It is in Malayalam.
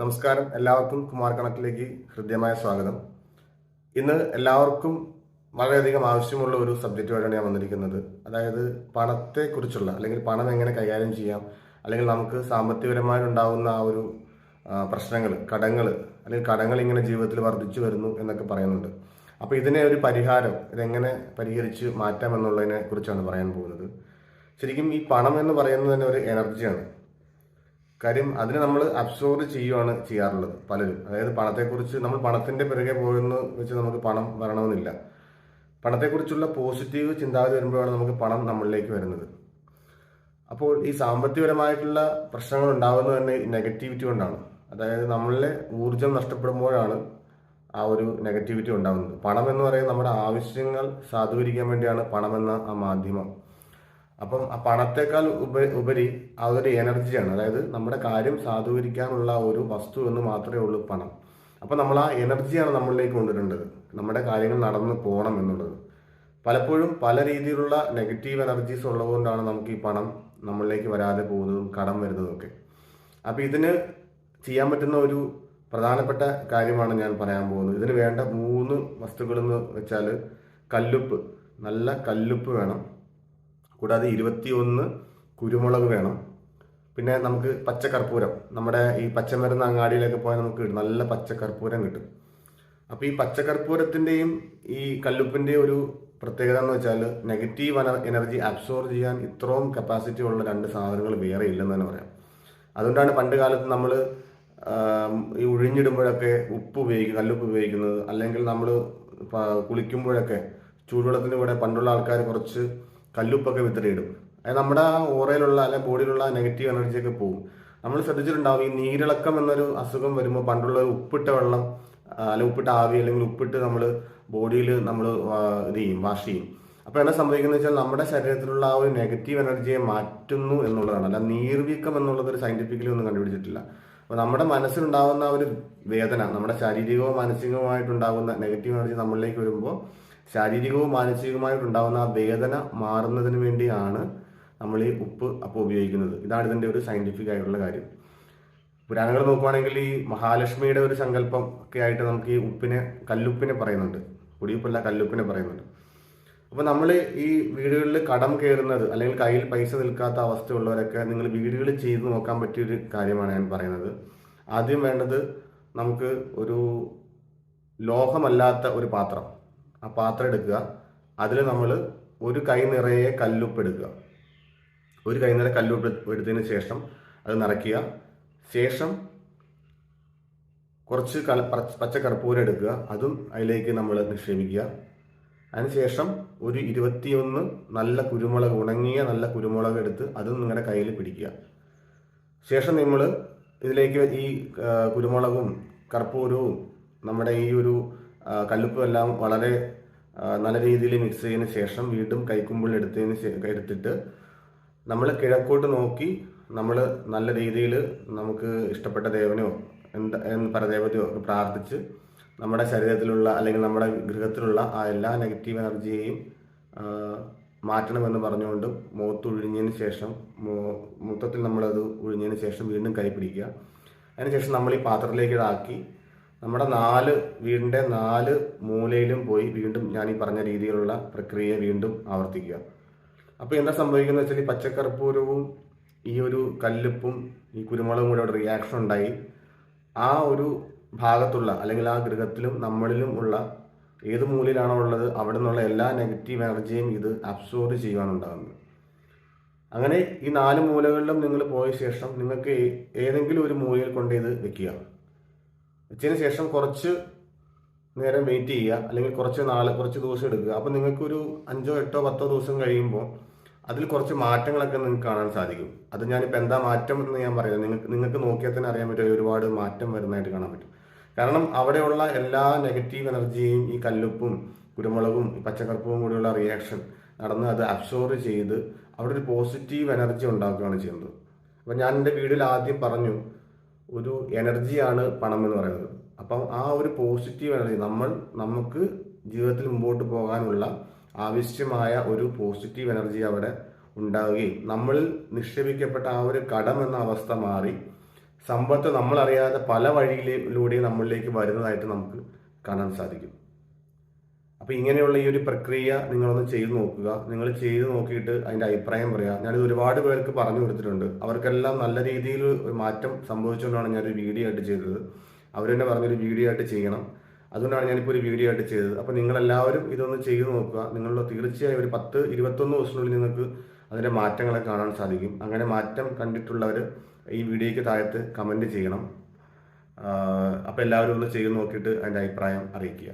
നമസ്കാരം. എല്ലാവർക്കും കുമാർ കണക്കിലേക്ക് ഹൃദ്യമായ സ്വാഗതം. ഇന്ന് എല്ലാവർക്കും വളരെയധികം ആവശ്യമുള്ള ഒരു സബ്ജക്റ്റുമായിട്ടാണ് ഞാൻ വന്നിരിക്കുന്നത്. അതായത് പണത്തെക്കുറിച്ചുള്ള അല്ലെങ്കിൽ പണം എങ്ങനെ കൈകാര്യം ചെയ്യാം അല്ലെങ്കിൽ നമുക്ക് സാമ്പത്തികപരമായിട്ടുണ്ടാകുന്ന ആ ഒരു പ്രശ്നങ്ങൾ കടങ്ങൾ അല്ലെങ്കിൽ കടങ്ങൾ ഇങ്ങനെ ജീവിതത്തിൽ വർദ്ധിച്ചു വരുന്നു എന്നൊക്കെ പറയുന്നുണ്ട്. അപ്പോൾ ഇതിനെ ഒരു പരിഹാരം ഇതെങ്ങനെ പരിഹരിച്ച് മാറ്റാം എന്നുള്ളതിനെ കുറിച്ചാണ് പറയാൻ പോകുന്നത്. ശരിക്കും ഈ പണം എന്ന് പറയുന്നത് തന്നെ ഒരു എനർജിയാണ് കാര്യം അതിനെ നമ്മൾ അബ്സോർവ് ചെയ്യുകയാണ് ചെയ്യാറുള്ളത് പലരും. അതായത് പണത്തെക്കുറിച്ച് നമ്മൾ പണത്തിന്റെ പിറകെ പോയെന്ന് വെച്ച് നമുക്ക് പണം വരണമെന്നില്ല. പണത്തെക്കുറിച്ചുള്ള പോസിറ്റീവ് ചിന്താഗതി വരുമ്പോഴാണ് നമുക്ക് പണം നമ്മളിലേക്ക് വരുന്നത്. അപ്പോൾ ഈ സാമ്പത്തികപരമായിട്ടുള്ള പ്രശ്നങ്ങൾ ഉണ്ടാകുന്നത് തന്നെ നെഗറ്റിവിറ്റി കൊണ്ടാണ്. അതായത് നമ്മളിലെ ഊർജം നഷ്ടപ്പെടുമ്പോഴാണ് ആ ഒരു നെഗറ്റിവിറ്റി ഉണ്ടാകുന്നത്. പണം എന്ന് പറയുന്നത് നമ്മുടെ ആവശ്യങ്ങൾ സാധൂകരിക്കാൻ വേണ്ടിയാണ് പണമെന്ന ആ മാധ്യമം. അപ്പം ആ പണത്തെക്കാൾ ഉപ ഉപരി ആ ഒരു എനർജിയാണ് അതായത് നമ്മുടെ കാര്യം സാധൂകരിക്കാനുള്ള ഒരു വസ്തു എന്ന് മാത്രമേ ഉള്ളൂ പണം. അപ്പം നമ്മൾ ആ എനർജിയാണ് നമ്മളിലേക്ക് കൊണ്ടുവരേണ്ടത്. നമ്മുടെ കാര്യങ്ങൾ നടന്നു പോകണം എന്നുള്ളത്. പലപ്പോഴും പല രീതിയിലുള്ള നെഗറ്റീവ് എനർജീസ് ഉള്ളതുകൊണ്ടാണ് നമുക്ക് ഈ പണം നമ്മളിലേക്ക് വരാതെ പോകുന്നതും കടം വരുന്നതും ഒക്കെ. അപ്പം ഇതിന് ചെയ്യാൻ പറ്റുന്ന ഒരു പ്രധാനപ്പെട്ട കാര്യമാണ് ഞാൻ പറയാൻ പോകുന്നത്. ഇതിന് വേണ്ട മൂന്ന് വസ്തുക്കൾ എന്ന് വെച്ചാൽ കല്ലുപ്പ്. നല്ല കല്ലുപ്പ് വേണം. കൂടാതെ ഇരുപത്തിയൊന്ന് കുരുമുളക് വേണം. പിന്നെ നമുക്ക് പച്ചക്കർപ്പൂരം നമ്മുടെ ഈ പച്ചമരുന്ന് അങ്ങാടിയിലൊക്കെ പോയാൽ നമുക്ക് കിട്ടും നല്ല പച്ചക്കർപ്പൂരം കിട്ടും. അപ്പോൾ ഈ പച്ചക്കർപ്പൂരത്തിന്റെയും ഈ കല്ലുപ്പിന്റെയും ഒരു പ്രത്യേകത എന്ന് വെച്ചാൽ നെഗറ്റീവ് എനർജി അബ്സോർബ് ചെയ്യാൻ ഇത്രയും കപ്പാസിറ്റി ഉള്ള രണ്ട് സാധനങ്ങൾ വേറെ ഇല്ലെന്ന് തന്നെ പറയാം. അതുകൊണ്ടാണ് പണ്ട് കാലത്ത് നമ്മൾ ഈ ഉഴിഞ്ഞിടുമ്പോഴൊക്കെ ഉപ്പ് ഉപയോഗിക്കും കല്ലുപ്പ് ഉപയോഗിക്കുന്നത്. അല്ലെങ്കിൽ നമ്മൾ കുളിക്കുമ്പോഴൊക്കെ ചൂടുവെള്ളത്തിന്റെ കൂടെ പണ്ടുള്ള ആൾക്കാർ കുറച്ച് കല്ലുപ്പൊക്കെ വിത്തിരിയിടും അത് നമ്മുടെ ഓറയിലുള്ള അല്ലെങ്കിൽ ബോഡിയിലുള്ള നെഗറ്റീവ് എനർജിയൊക്കെ പോകും നമ്മൾ ശ്രദ്ധിച്ചിട്ടുണ്ടാവും ഈ നീരിളക്കം എന്നൊരു അസുഖം വരുമ്പോൾ പണ്ടുള്ള ഉപ്പിട്ട വെള്ളം അല്ലെങ്കിൽ ഉപ്പിട്ട ആവി അല്ലെങ്കിൽ ഉപ്പിട്ട് നമ്മൾ ബോഡിയിൽ നമ്മൾ ഇത് ചെയ്യും വാഷ് ചെയ്യും. അപ്പോൾ എന്താ സംഭവിക്കുന്നത് വെച്ചാൽ നമ്മുടെ ശരീരത്തിലുള്ള ആ ഒരു നെഗറ്റീവ് എനർജിയെ മാറ്റുന്നു എന്നുള്ളതാണ്. അല്ല നീർവീക്കം എന്നുള്ളത് ഒരു സയന്റിഫിക്കലി ഒന്നും കണ്ടുപിടിച്ചിട്ടില്ല. അപ്പോൾ നമ്മുടെ മനസ്സിലുണ്ടാകുന്ന ഒരു വേദന നമ്മുടെ ശാരീരികവും മാനസികവുമായിട്ടുണ്ടാകുന്ന നെഗറ്റീവ് എനർജി നമ്മളിലേക്ക് വരുമ്പോൾ ശാരീരികവും മാനസികവുമായിട്ടുണ്ടാകുന്ന ആ വേദന മാറുന്നതിന് വേണ്ടിയാണ് നമ്മൾ ഈ ഉപ്പ് അപ്പോൾ ഉപയോഗിക്കുന്നത്. ഇതാണ് ഇതിന്റെ ഒരു സയന്റിഫിക് ആയിട്ടുള്ള കാര്യം. പുരാണങ്ങൾ നോക്കുവാണെങ്കിൽ ഈ മഹാലക്ഷ്മിയുടെ ഒരു സങ്കല്പം ഒക്കെ ആയിട്ട് നമുക്ക് ഈ ഉപ്പിനെ കല്ലുപ്പിനെ പറയുന്നുണ്ട്. കുടിയുപ്പല്ല കല്ലുപ്പിനെ പറയുന്നുണ്ട്. അപ്പോൾ നമ്മൾ ഈ വീടുകളിൽ കടം കയറുന്നത് അല്ലെങ്കിൽ കയ്യിൽ പൈസ നിൽക്കാത്ത അവസ്ഥയുള്ളവരൊക്കെ നിങ്ങൾ വീടുകളിൽ ചെയ്ത് നോക്കാൻ പറ്റിയൊരു കാര്യമാണ് ഞാൻ പറയുന്നത്. ആദ്യം വേണ്ടത് നമുക്ക് ഒരു ലോഹമല്ലാത്ത ഒരു പാത്രം. ആ പാത്രം എടുക്കുക. അതിൽ നമ്മൾ ഒരു കൈ നിറയെ കല്ലുപ്പ് എടുക്കുക ഒരു കൈ നിറയെ കല്ലുപ്പ് എടുത്തതിന് ശേഷം അത് നിറയ്ക്കുക ശേഷം കുറച്ച് കല പച്ച കർപ്പൂരം എടുക്കുക. അതും അതിലേക്ക് നമ്മൾ നിക്ഷേപിക്കുക. അതിനുശേഷം ഒരു ഇരുപത്തിയൊന്ന് നല്ല കുരുമുളക് ഉണങ്ങിയ നല്ല കുരുമുളക് എടുത്ത് അതും നിങ്ങളുടെ കയ്യിൽ പിടിക്കുക. ശേഷം നമ്മൾ ഇതിലേക്ക് ഈ കുരുമുളകും കർപ്പൂരവും നമ്മുടെ ഈ ഒരു കല്ലുപ്പും എല്ലാം വളരെ നല്ല രീതിയിൽ മിക്സ് ചെയ്തതിന് ശേഷം വീണ്ടും കൈക്കുമ്പിൾ എടുത്തതിന് എടുത്തിട്ട് നമ്മൾ കിഴക്കോട്ട് നോക്കി നമ്മൾ നല്ല രീതിയിൽ നമുക്ക് ഇഷ്ടപ്പെട്ട ദേവനെയോ എന്താ പരദേവതയോ പ്രാർത്ഥിച്ച് നമ്മുടെ ശരീരത്തിലുള്ള അല്ലെങ്കിൽ നമ്മുടെ ഗൃഹത്തിലുള്ള ആ എല്ലാ നെഗറ്റീവ് എനർജിയെയും മാറ്റണമെന്ന് പറഞ്ഞുകൊണ്ട് മുഖത്ത് ഒഴിഞ്ഞതിന് ശേഷം മൊത്തത്തിൽ നമ്മളത് ഒഴിഞ്ഞതിന് ശേഷം വീണ്ടും കൈ പിടിക്കുക. അതിനുശേഷം നമ്മൾ ഈ പാത്രത്തിലേക്ക് ഇതാക്കി നമ്മുടെ നാല് വീടിന്റെ നാല് മൂലയിലും പോയി വീണ്ടും ഞാൻ ഈ പറഞ്ഞ രീതിയിലുള്ള പ്രക്രിയ വീണ്ടും ആവർത്തിക്കുക. അപ്പോൾ എന്താ സംഭവിക്കുന്നത് വെച്ചാൽ ഈ പച്ചക്കർപ്പൂരവും ഈ ഒരു കല്ലുപ്പും ഈ കുരുമുളകും കൂടെ റിയാക്ഷൻ ഉണ്ടായി. ആ ഒരു ഭാഗത്തുള്ള അല്ലെങ്കിൽ ആ ഗൃഹത്തിലും നമ്മളിലും ഉള്ള ഏത് മൂലയിലാണോ ഉള്ളത് അവിടെ നിന്നുള്ള എല്ലാ നെഗറ്റീവ് എനർജിയും ഇത് അബ്സോർബ് ചെയ്യുവാനുണ്ടാകുന്നത് അങ്ങനെ ഈ നാല് മൂലകളിലും നിങ്ങൾ പോയ ശേഷം നിങ്ങൾക്ക് ഏതെങ്കിലും ഒരു മൂലയിൽ കൊണ്ട് ഇത് വെക്കുക. വെച്ചതിന് ശേഷം കുറച്ച് നേരം വെയിറ്റ് ചെയ്യുക അല്ലെങ്കിൽ കുറച്ച് നാളെ കുറച്ച് ദിവസം എടുക്കുക. അപ്പോൾ നിങ്ങൾക്കൊരു അഞ്ചോ എട്ടോ പത്തോ ദിവസം കഴിയുമ്പോൾ അതിൽ കുറച്ച് മാറ്റങ്ങളൊക്കെ നിങ്ങൾക്ക് കാണാൻ സാധിക്കും. അത് ഞാനിപ്പോൾ എന്താ മാറ്റം എന്ന് ഞാൻ പറയുന്നത്. നിങ്ങൾക്ക് നിങ്ങൾക്ക് നോക്കിയാൽ തന്നെ അറിയാൻ പറ്റും ഒരുപാട് മാറ്റം വരുന്നതായിട്ട് കാണാൻ പറ്റും. കാരണം അവിടെയുള്ള എല്ലാ നെഗറ്റീവ് എനർജിയും ഈ കല്ലുപ്പും കുരുമുളകും പച്ചക്കറുപ്പും കൂടിയുള്ള റിയാക്ഷൻ നടന്ന് അത് അബ്സോർവ് ചെയ്ത് അവിടെ ഒരു പോസിറ്റീവ് എനർജി ഉണ്ടാക്കുകയാണ് ചെയ്യുന്നത്. അപ്പം ഞാൻ എന്റെ വീഡിയോയിൽ ആദ്യം പറഞ്ഞു ഒരു എനർജിയാണ് പണം എന്ന് പറയുന്നത്. അപ്പം ആ ഒരു പോസിറ്റീവ് എനർജി നമ്മൾ നമുക്ക് ജീവിതത്തിൽ മുമ്പോട്ട് പോകാനുള്ള ആവശ്യമായ ഒരു പോസിറ്റീവ് എനർജി അവിടെ ഉണ്ടാവുകയും നമ്മൾ നിക്ഷേപിക്കപ്പെട്ട ആ ഒരു കടം എന്ന അവസ്ഥ മാറി സമ്പത്ത് നമ്മളറിയാതെ പല വഴിയിലൂടെയും നമ്മളിലേക്ക് വരുന്നതായിട്ട് നമുക്ക് കാണാൻ സാധിക്കും. അപ്പോൾ ഇങ്ങനെയുള്ള ഈ ഒരു പ്രക്രിയ നിങ്ങളൊന്ന് ചെയ്തു നോക്കുക. നിങ്ങൾ ചെയ്തു നോക്കിയിട്ട് അതിന്റെ അഭിപ്രായം പറയുക ഞാനിത് ഒരുപാട് പേർക്ക് പറഞ്ഞു കൊടുത്തിട്ടുണ്ട്. അവർക്കെല്ലാം നല്ല രീതിയിൽ ഒരു മാറ്റം സംഭവിച്ചുകൊണ്ടാണ് ഞാനൊരു വീഡിയോ ആയിട്ട് ചെയ്തത്. അവർ തന്നെ പറഞ്ഞൊരു വീഡിയോ ആയിട്ട് ചെയ്യണം. അതുകൊണ്ടാണ് ഞാനിപ്പോൾ ഒരു വീഡിയോ ആയിട്ട് ചെയ്തത്. അപ്പോൾ നിങ്ങളെല്ലാവരും ഇതൊന്ന് ചെയ്തു നോക്കുക. നിങ്ങളുടെ തീർച്ചയായും ഒരു പത്ത് ഇരുപത്തൊന്ന് ദിവസത്തിനുള്ളിൽ നിങ്ങൾക്ക് അതിന്റെ മാറ്റങ്ങളെ കാണാൻ സാധിക്കും. അങ്ങനെ മാറ്റം കണ്ടിട്ടുള്ളവർ ഈ വീഡിയോയ്ക്ക് താഴത്ത് കമന്റ് ചെയ്യണം. അപ്പോൾ എല്ലാവരും ഒന്ന് ചെയ്ത് നോക്കിയിട്ട് അതിന്റെ അഭിപ്രായം അറിയിക്കുക.